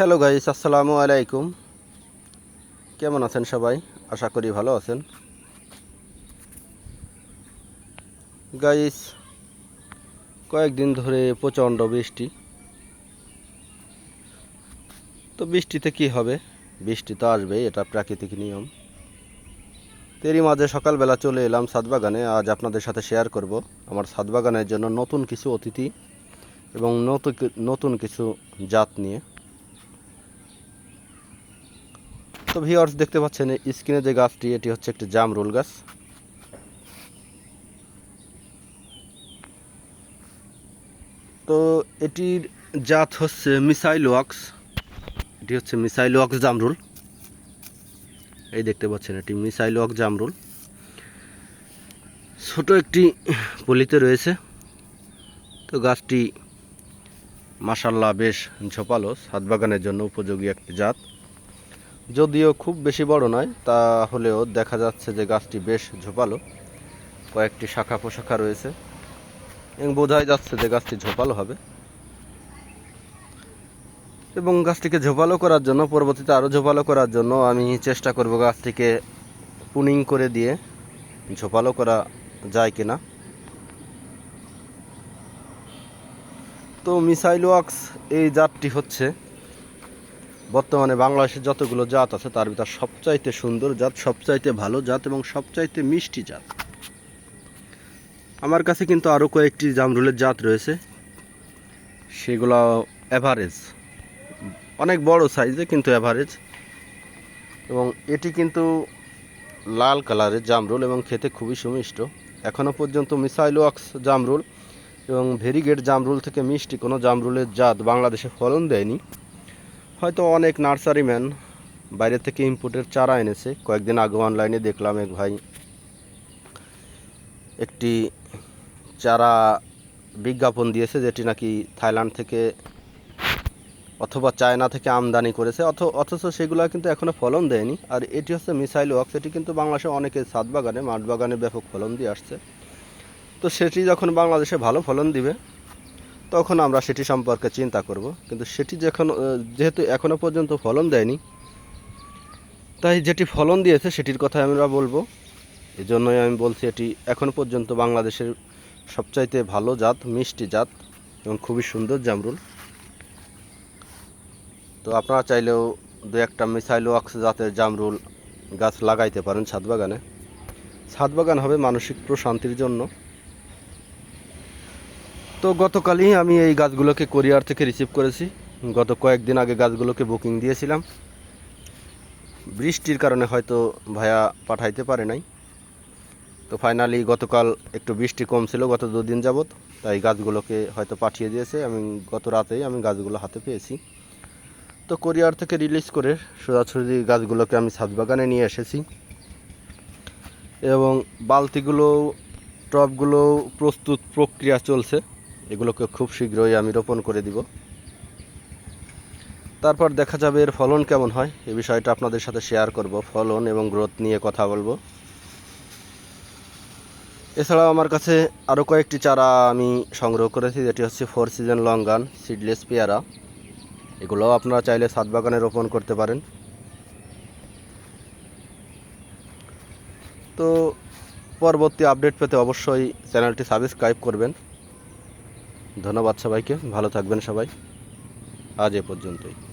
Hello guys আসসালামু আলাইকুম কেমন আছেন সবাই? আশা করি ভালো আছেন। গাইস কয়েকদিন ধরে প্রচণ্ড বৃষ্টি। তো বৃষ্টিতে কি হবে? বৃষ্টি তো আসবেই, এটা প্রাকৃতিক নিয়ম। তেরই মাঝে সকালবেলা চলে এলাম সাদবাগানে আজ আপনাদের সাথে শেয়ার করব আমার সাদবাগানের জন্য নতুন কিছু অতিথি এবং নতুন নতুন কিছু জাত নিয়ে। তো ভিওর্স দেখতে পাচ্ছেন স্ক্রিনে যে গাছটি, এটি হচ্ছে একটি জামরুল গাছ। তো এটির জাত হচ্ছে মিসাইল ওয়াক্স। এটি হচ্ছে মিসাইল ওয়াক্স জামরুল। এই দেখতে পাচ্ছেন, এটি মিসাইল ওয়াক্স জামরুল। ছোট একটি পলিতে রয়েছে। তো গাছটি মাসাল্লাহ বেশ ঝোপালো, ছাদ বাগানের জন্য উপযোগী একটি জাত। যদিও খুব বেশি বড় নয় তা হলেও দেখা যাচ্ছে যে গাছটি বেশ ঝোপালো। কয়েকটি শাখা পোশাখা রয়েছে। এবং বোঝাই যাচ্ছে যে গাছটি ঝোপালো হবে। এবং গাছটিকে ঝোপালো করার জন্য, পরবর্তীতে আরও ঝোপালো করার জন্য আমি চেষ্টা করব গাছটিকে পুনিং করে দিয়ে ঝোপালো করা যায় কিনা। তো মিসাইল ওয়াক্স এই জাতটি হচ্ছে। বর্তমানে বাংলাদেশের যতগুলো জাত আছে, তার ভিতর সবচাইতে সুন্দর জাত, সবচাইতে ভালো জাত এবং সবচাইতে মিষ্টি জাত। আমার কাছে কিন্তু আরও কয়েকটি জামরুলের জাত রয়েছে। সেগুলো অ্যাভারেজ অনেক বড় সাইজে কিন্তু অ্যাভারেজ এবং এটি কিন্তু লাল কালারের জামরুল এবং খেতে খুবই সুমিষ্ট। এখনও পর্যন্ত মিসাইল ওয়াক্স জামরুল এবং ভেরিগেট জামরুল থেকে মিষ্টি কোনো জামরুলের জাত বাংলাদেশে ফলন দেয়নি। হয়তো অনেক নার্সারি ম্যান বাইরে থেকে ইম্পোর্টের চারা এনেছে। কয়েকদিন আগে অনলাইনে দেখলাম এক ভাই একটি চারা বিজ্ঞাপন দিয়েছে যেটি নাকি থাইল্যান্ড থেকে অথবা চায়না থেকে আমদানি করেছে, অথ, অথচ সেগুলো কিন্তু এখনও ফলন দেয়নি। আর এটি হচ্ছে মিসাইল ওয়াক্স, এটি কিন্তু বাংলাদেশে অনেকে ছাদ বাগানে মাঠ বাগানে ব্যাপক ফলন দিয়ে আসছে। তো সেটি যখন বাংলাদেশে ভালো ফলন দিবে তখন আমরা সেটি সম্পর্কে চিন্তা করব। কিন্তু সেটি যখন যেহেতু এখনও পর্যন্ত ফলন দেয়নি, তাই যেটি ফলন দিয়েছে সেটির কথা আমরা বলব। এই জন্যই আমি বলছি এটি এখনও পর্যন্ত বাংলাদেশের সবচাইতে ভালো জাত, মিষ্টি জাত এবং খুবই সুন্দর জামরুল। তো আপনারা চাইলেও দু একটা মিসাইল ওয়াক্স জাতের জামরুল গাছ লাগাইতে পারেন ছাদ বাগানে। ছাদ বাগান হবে মানসিক প্রশান্তির জন্য। তো গতকালই আমি এই গাছগুলোকে কোরিয়ার থেকে রিসিভ করেছি। গত কয়েকদিন আগে গাছগুলোকে বুকিং দিয়েছিলাম। বৃষ্টির কারণে হয়তো ভায়া পাঠাইতে পারে নাই। তো ফাইনালি গতকাল একটু বৃষ্টি কম ছিল, গত দুদিন যাবৎ। তাই গাছগুলোকে হয়তো পাঠিয়ে দিয়েছে। আমি গত রাতেই আমি গাছগুলো হাতে পেয়েছি। তো কোরিয়ার থেকে রিলিজ করে সোজাসুজি গাছগুলোকে আমি ছাদ বাগানে নিয়ে এসেছি। এবং বালতিগুলো টবগুলো প্রস্তুত প্রক্রিয়া চলছে। এগুলোকে খুব শীঘ্রই আমি রোপণ করে দিব। তারপর দেখা যাবে এর ফলন কেমন হয়। এ বিষয়টা আপনাদের সাথে শেয়ার করব, ফলন এবং গ্রোথ নিয়ে কথা বলব। এছাড়াও আমার কাছে আরও কয়েকটি চারা আমি সংগ্রহ করেছি, যেটি হচ্ছে ফোর সিজন লঙ্গান সিডলেস পেয়ারা এগুলোও আপনারা চাইলে ছাদ বাগানে রোপণ করতে পারেন। তো পরবর্তী আপডেট পেতে অবশ্যই চ্যানেলটি সাবস্ক্রাইব করবেন। ধন্যবাদ সবাইকে ভালো থাকবেন সবাই। আজ এ পর্যন্তই।